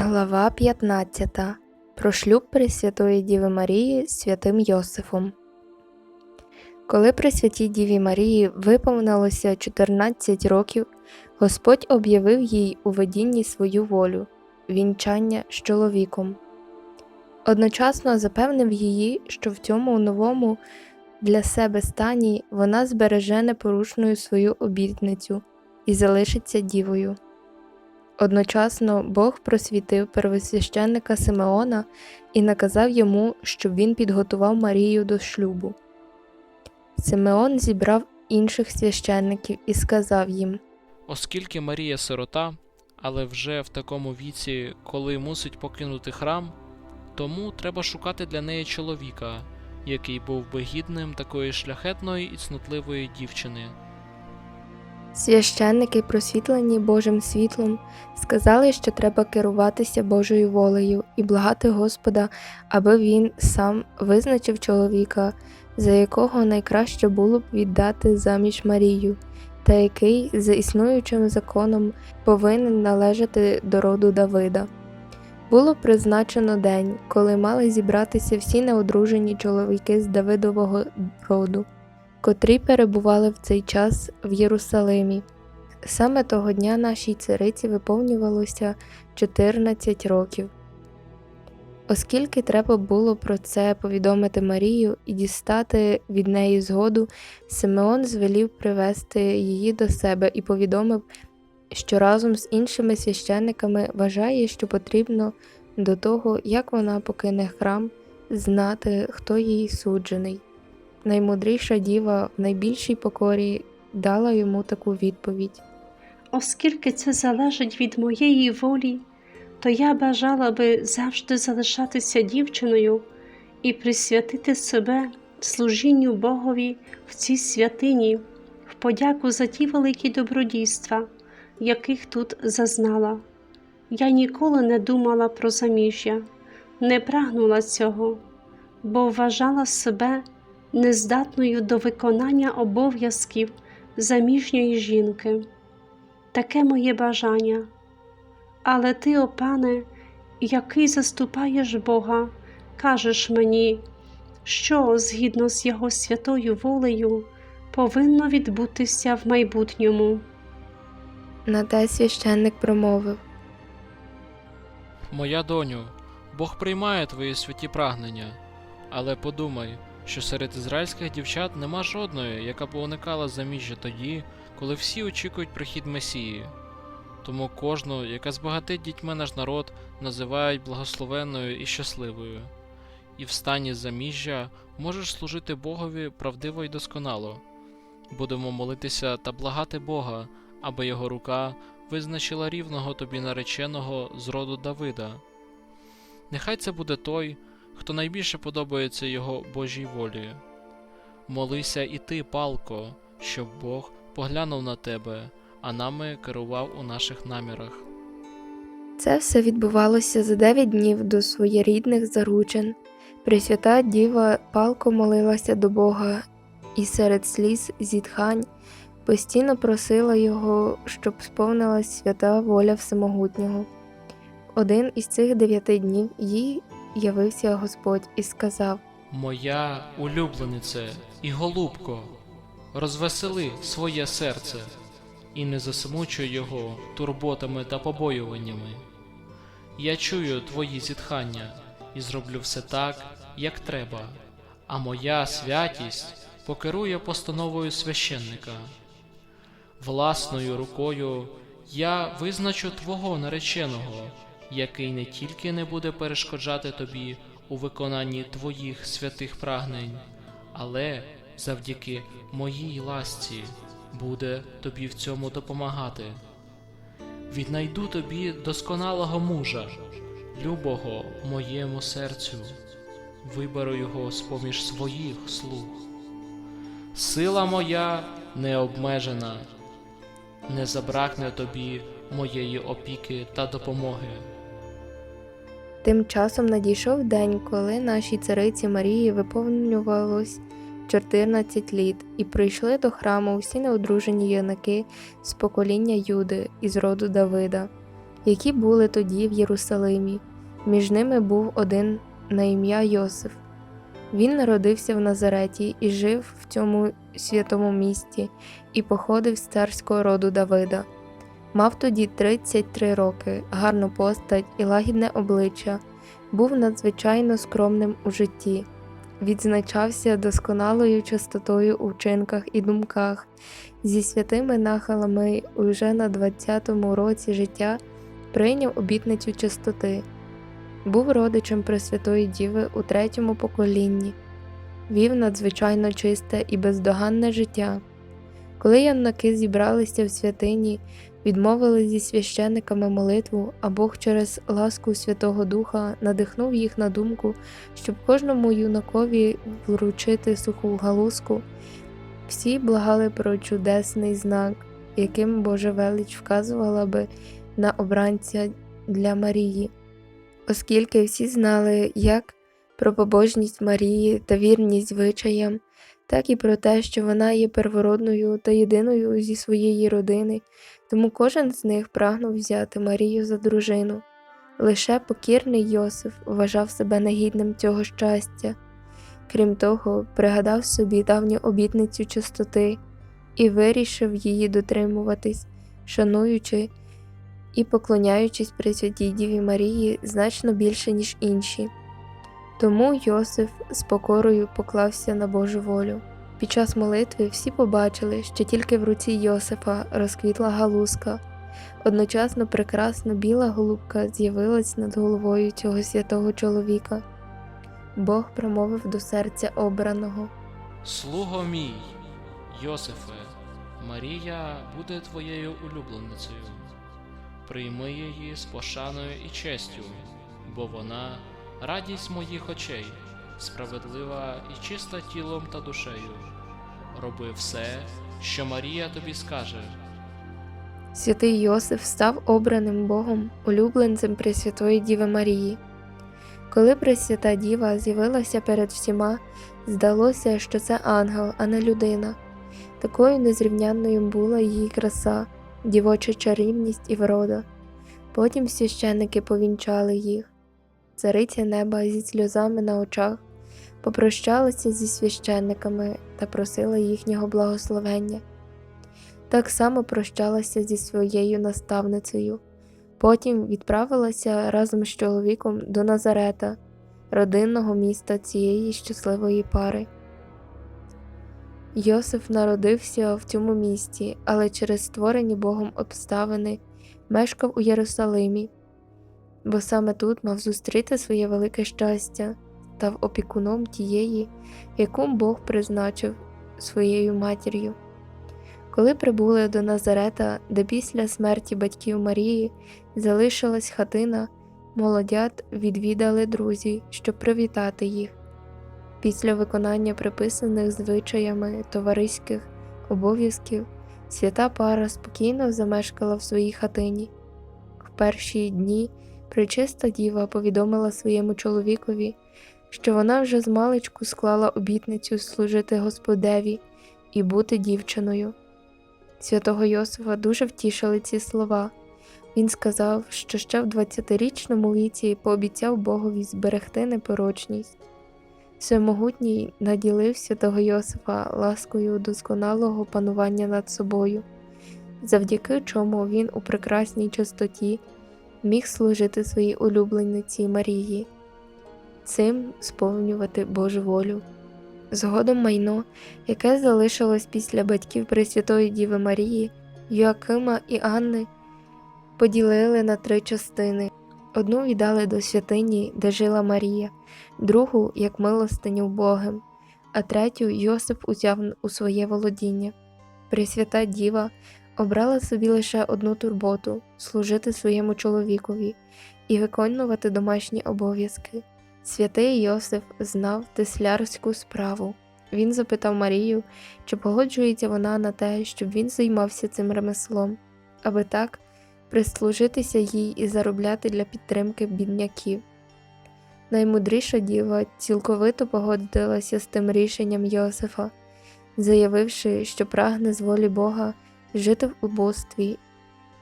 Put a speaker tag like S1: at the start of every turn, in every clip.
S1: Глава 15. Про шлюб Пресвятої Діви Марії з святим Йосифом. Коли Пресвятій Діві Марії виповнилося 14 років, Господь об'явив їй у видінні свою волю вінчання з чоловіком. Одночасно запевнив її, що в цьому новому для себе стані вона збереже непорушною свою обітницю і залишиться дівою. Одночасно Бог просвітив первосвященника Симеона і наказав йому, щоб він підготував Марію до шлюбу. Симеон зібрав інших священників і сказав їм:
S2: Оскільки Марія сирота, але вже в такому віці, коли мусить покинути храм, тому треба шукати для неї чоловіка, який був би гідним такої шляхетної і цнотливої дівчини.
S1: Священники, просвітлені Божим світлом, сказали, що треба керуватися Божою волею і благати Господа, аби він сам визначив чоловіка, за якого найкраще було б віддати заміж Марію, та який за існуючим законом повинен належати до роду Давида. Було призначено день, коли мали зібратися всі неодружені чоловіки з Давидового роду котрі перебували в цей час в Єрусалимі. Саме того дня нашій цариці виповнювалося 14 років. Оскільки треба було про це повідомити Марію і дістати від неї згоду, Симеон звелів привести її до себе і повідомив, що разом з іншими священниками вважає, що потрібно до того, як вона покине храм, знати, хто їй суджений. Наймудріша діва в найбільшій покорі дала йому таку відповідь.
S3: Оскільки це залежить від моєї волі, то я бажала би завжди залишатися дівчиною і присвятити себе служінню Богові в цій святині, в подяку за ті великі добродійства, яких тут зазнала. Я ніколи не думала про заміжжя, не прагнула цього, бо вважала себе нездатною до виконання обов'язків заміжньої жінки. Таке моє бажання. Але ти, о пане, який заступаєш Бога, кажеш мені, що згідно з Його святою волею повинно відбутися в майбутньому.
S1: На те священник промовив
S2: Моя доню, Бог приймає твої святі прагнення, але подумай, що серед ізраїльських дівчат нема жодної, яка б уникала заміжжя тоді, коли всі очікують прихід Месії. Тому кожну, яка збагатить дітьми наш народ, називають благословенною і щасливою. І в стані заміжжя можеш служити Богові правдиво і досконало. Будемо молитися та благати Бога, аби його рука визначила рівного тобі нареченого з роду Давида. Нехай це буде той, хто найбільше подобається його Божій волі. Молися і ти, палко, щоб Бог поглянув на тебе, а нами керував у наших намірах.
S1: Це все відбувалося за дев'ять днів до своєрідних заручин. Пресвята Діва палко молилася до Бога і серед сліз зітхань постійно просила його, щоб сповнилась свята воля Всемогутнього. Один із цих дев'яти днів їй явився Господь і сказав
S2: Моя улюбленице і голубко, розвесели своє серце і не засмучуй його турботами та побоюваннями. Я чую твої зітхання і зроблю все так, як треба, а моя святість покерує постановою священника. Власною рукою я визначу твого нареченого, який не тільки не буде перешкоджати тобі у виконанні твоїх святих прагнень, але завдяки моїй ласці буде тобі в цьому допомагати. Віднайду тобі досконалого мужа, любого моєму серцю, виберу його з поміж своїх слуг. Сила моя не обмежена, не забракне тобі моєї опіки та допомоги.
S1: Тим часом надійшов день, коли нашій цариці Марії виповнювалось 14 літ, і прийшли до храму всі неодружені юнаки з покоління Юди із роду Давида, які були тоді в Єрусалимі. Між ними був один на ім'я Йосиф. Він народився в Назареті і жив в цьому святому місті і походив з царського роду Давида. Мав тоді 33 роки, гарну постать і лагідне обличчя, був надзвичайно скромним у житті, відзначався досконалою чистотою у вчинках і думках, зі святими нахилами уже на 20-му році життя прийняв обітницю чистоти, був родичем Пресвятої Діви у третьому поколінні, вів надзвичайно чисте і бездоганне життя. Коли яннаки зібралися в святині, відмовили зі священниками молитву, а Бог через ласку Святого Духа надихнув їх на думку, щоб кожному юнакові вручити суху галузку. Всі благали про чудесний знак, яким Божа велич вказувала би на обранця для Марії, оскільки всі знали як про побожність Марії та вірність звичаям, так і про те, що вона є первородною та єдиною зі своєї родини, тому кожен з них прагнув взяти Марію за дружину. Лише покірний Йосиф вважав себе негідним цього щастя. Крім того, пригадав собі давню обітницю чистоти і вирішив її дотримуватись, шануючи і поклоняючись Пресвятій Діві Марії значно більше, ніж інші. Тому Йосиф з покорою поклався на Божу волю. Під час молитви всі побачили, що тільки в руці Йосифа розквітла галузка. Одночасно прекрасна біла голубка з'явилась над головою цього святого чоловіка. Бог промовив до серця обраного.
S2: Слуго мій, Йосифе, Марія буде твоєю улюбленицею. Прийми її з пошаною і честю, бо вона радість моїх очей, справедлива і чиста тілом та душею. Роби все, що Марія тобі скаже.
S1: Святий Йосиф став обраним Богом, улюбленцем Пресвятої Діви Марії. Коли Пресвята Діва з'явилася перед всіма, здалося, що це ангел, а не людина. Такою незрівнянною була її краса, дівоча чарівність і врода. Потім священники повінчали їх. Цариця неба зі сльозами на очах попрощалася зі священниками та просила їхнього благословення. Так само прощалася зі своєю наставницею. Потім відправилася разом з чоловіком до Назарета, родинного міста цієї щасливої пари. Йосиф народився в цьому місті, але через створені Богом обставини мешкав у Єрусалимі, бо саме тут мав зустріти своє велике щастя, став опікуном тієї, яку Бог призначив своєю матір'ю. Коли прибули до Назарета, де після смерті батьків Марії залишилась хатина, молодят відвідали друзі, щоб привітати їх. Після виконання приписаних звичаями товариських обов'язків свята пара спокійно замешкала в своїй хатині. В перші дні причиста діва повідомила своєму чоловікові, що вона вже з маличку склала обітницю служити Господеві і бути дівчиною. Святого Йосифа дуже втішили ці слова. Він сказав, що ще в 20-річному віці пообіцяв Богові зберегти непорочність. Всемогутній наділив святого Йосифа ласкою досконалого панування над собою, завдяки чому він у прекрасній чистоті міг служити своїй улюблениці Марії, цим сповнювати Божу волю. Згодом майно, яке залишилось після батьків Пресвятої Діви Марії, Йоакима і Анни, поділили на три частини. Одну віддали до святині, де жила Марія, другу як милостиню Богом, а третю Йосип узяв у своє володіння. Пресвята Діва обрала собі лише одну турботу служити своєму чоловікові і виконувати домашні обов'язки. Святий Йосиф знав теслярську справу. Він запитав Марію, чи погоджується вона на те, щоб він займався цим ремеслом, аби так прислужитися їй і заробляти для підтримки бідняків. Наймудріша діва цілковито погодилася з тим рішенням Йосифа, заявивши, що прагне з волі Бога жити в убостві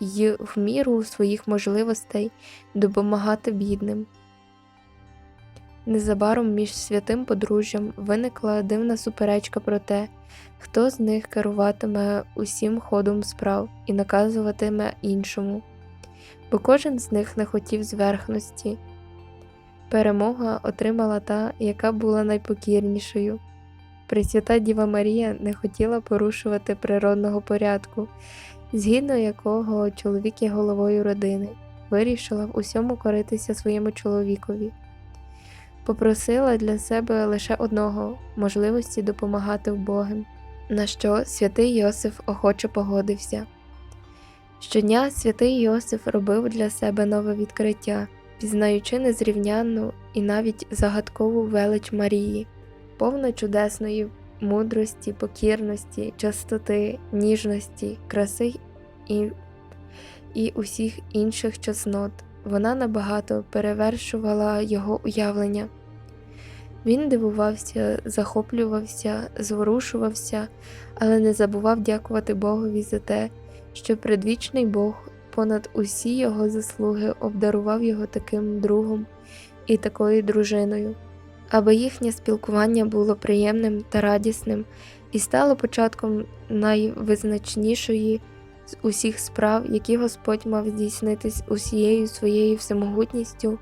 S1: й в міру своїх можливостей допомагати бідним. Незабаром між святим подружжям виникла дивна суперечка про те, хто з них керуватиме усім ходом справ і наказуватиме іншому, бо кожен з них не хотів зверхності. Перемога отримала та, яка була найпокірнішою. Пресвята Діва Марія не хотіла порушувати природного порядку, згідно якого чоловік є головою родини, вирішила в усьому коритися своєму чоловікові. Попросила для себе лише одного можливості допомагати вбогим, на що святий Йосиф охоче погодився. Щодня святий Йосиф робив для себе нове відкриття, пізнаючи незрівнянну і навіть загадкову велич Марії, повна чудесної мудрості, покірності, чистоти, ніжності, краси і, і усіх інших чеснот. Вона набагато перевершувала його уявлення. Він дивувався, захоплювався, зворушувався, але не забував дякувати Богові за те, що предвічний Бог понад усі його заслуги обдарував його таким другом і такою дружиною, аби їхнє спілкування було приємним та радісним і стало початком найвизначнішої з усіх справ, які Господь мав здійснитись усією своєю всемогутністю.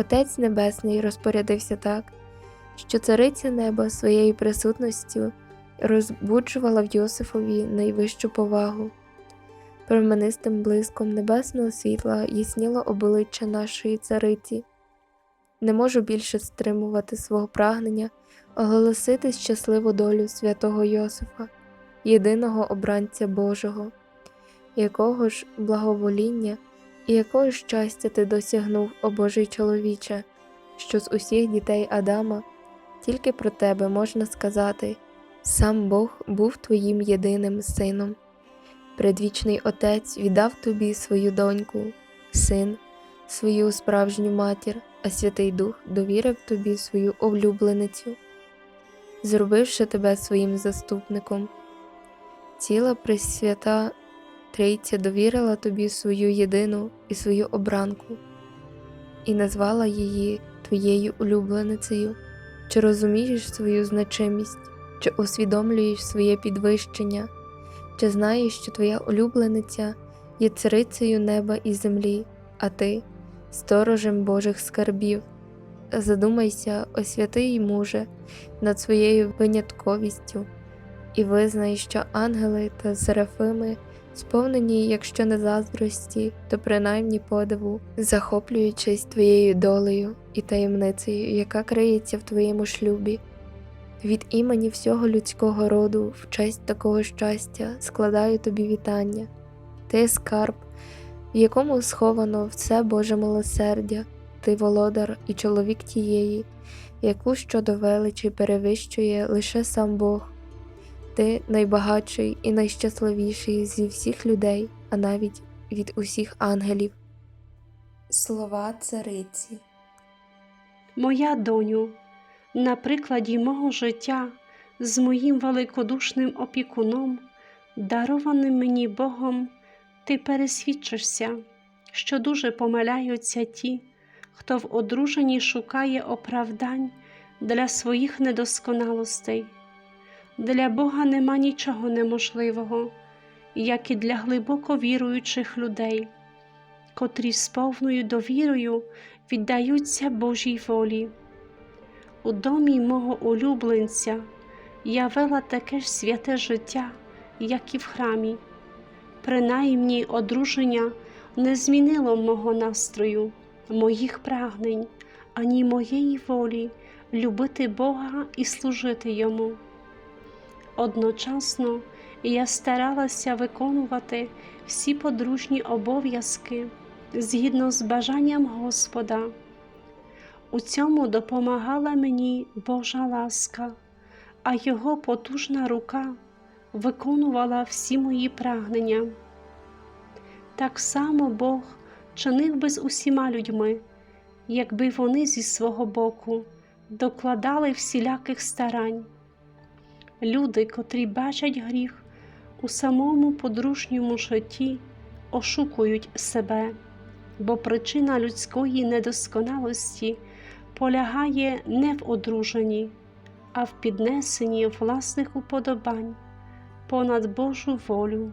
S1: Отець Небесний розпорядився так, що цариця неба своєю присутністю розбуджувала в Йосифові найвищу повагу. Променистим блиском небесного світла ясніло обличчя нашої цариці. Не можу більше стримувати свого прагнення оголосити щасливу долю святого Йосифа, єдиного обранця Божого, якого ж благовоління і якого щастя ти досягнув, о Божий чоловіче, що з усіх дітей Адама тільки про тебе можна сказати сам Бог був твоїм єдиним сином. Предвічний Отець віддав тобі свою доньку, син, свою справжню матір, а Святий Дух довірив тобі свою улюбленицю, зробивши тебе своїм заступником. Ціла Пресвята Трійця довірила тобі свою єдину і свою обранку і назвала її твоєю улюбленицею. Чи розумієш свою значимість, чи усвідомлюєш своє підвищення, чи знаєш, що твоя улюблениця є царицею неба і землі, а ти сторожем Божих скарбів. Задумайся, о святий муже, над своєю винятковістю, і визнай, що ангели та серафими сповнені, якщо не заздрості, то принаймні подиву, захоплюючись твоєю долею і таємницею, яка криється в твоєму шлюбі. Від імені всього людського роду, в честь такого щастя, складаю тобі вітання. Ти скарб, в якому сховано все Боже милосердя, ти володар і чоловік тієї, яку щодо величі перевищує лише сам Бог. Ти найбагатший і найщасливіший зі всіх людей, а навіть від усіх ангелів. Слова цариці.
S3: Моя доню, на прикладі мого життя з моїм великодушним опікуном, дарованим мені Богом, ти пересвідчишся, що дуже помиляються ті, хто в одруженні шукає оправдань для своїх недосконалостей. Для Бога нема нічого неможливого, як і для глибоко віруючих людей, котрі з повною довірою віддаються Божій волі. У домі мого улюбленця я вела таке ж святе життя, як і в храмі. Принаймні, одруження не змінило мого настрою, моїх прагнень, ані моєї волі любити Бога і служити Йому. Одночасно я старалася виконувати всі подружні обов'язки згідно з бажанням Господа. У цьому допомагала мені Божа ласка, а Його потужна рука виконувала всі мої прагнення. Так само Бог чинив би з усіма людьми, якби вони зі свого боку докладали всіляких старань. Люди, котрі бачать гріх у самому подружньому житті, ошукують себе, бо причина людської недосконалості полягає не в одруженні, а в піднесенні власних уподобань понад Божу волю